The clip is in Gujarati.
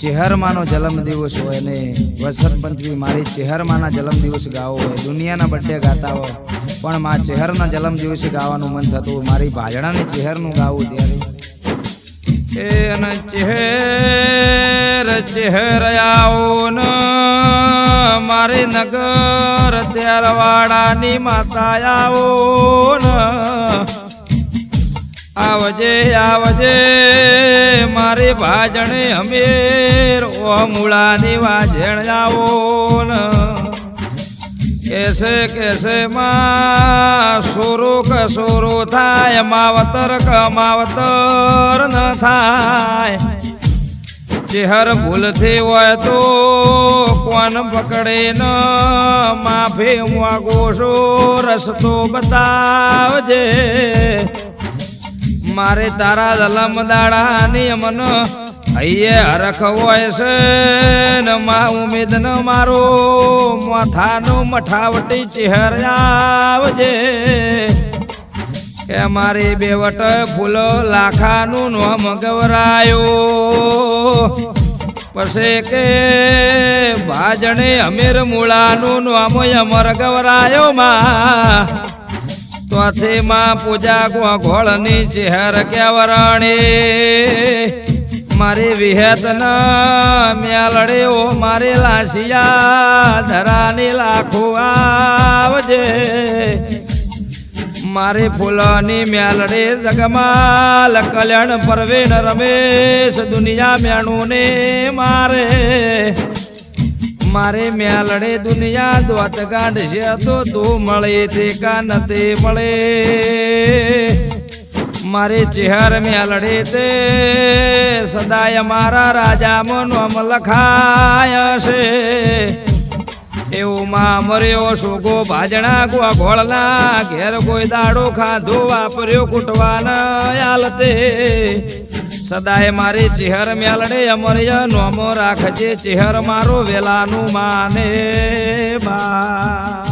ચેહરમાનો જન્મદિવસ હોય ને વસંત પંચમી મારી ચેહરમાના જન્મદિવસ ગાવો હોય, દુનિયાના બર્થડે ગાતા હોય, પણ મા ચેહરના જન્મદિવસે ગાવાનું મન થતું મારી ભાજણાને ચેહરનું ગાવું ત્યારે. એ અને ચહેર ચહેર આવો ન. મારે નગર ત્યારવાડાની માતા આવો ન. આવજે આવજે, મારે ભાજણે અમેર ઓ મૂળાની વાજણ આવો ન. કેસે કેસે માં, સોરો થાય, માવતર કમાવતર ન થાય. ચેહર ભૂલથી હોય તો કોણ પકડે ન? માફે માગો છો રસ્તો બતાવજે. મારે તારા દલમ દાડાની મન હૈયે હરખ હોય છે. ન મા ઉમેદ, ન મારો માથાનું મઠાવટી ચહેરાવજે કે મારી બેવટ ફૂલો લાખાનું નોમ ગવરાયો પછી કે ભાજણે અમીર મૂળાનું નોમ અમર ગવરાયો માં. ત્યાંથી માં પૂજા ગોળની ચહેર કેવરણી. મારી વિહેત ન મ્યાલડે ઓ મારી લાસિયા ધરાની લાખો આવજે. મારી ફૂલોની મ્યાલડે જગમાલ કલ્યાણ પરવીન રમેશ દુનિયા મેણું ને મારે. મારે મ્યાલડે દુનિયા ગાંઠ છે તો તું મળે તે કા તે મળે. મારે ચેહર મ્યાલડે તે સદાય મારા રાજા મનોમ લખાય છે. એવું માં મર્યો સુગો ભાજણા ગોવા ઘોળના ઘેર કોઈ દાડો ખાધો વાપર્યો કૂટવાના આલતે. સદાય મારી ચેહર મ્યાલડે અમર્ય નોમો રાખજે. ચેહર મારો વેલાનું માને બા.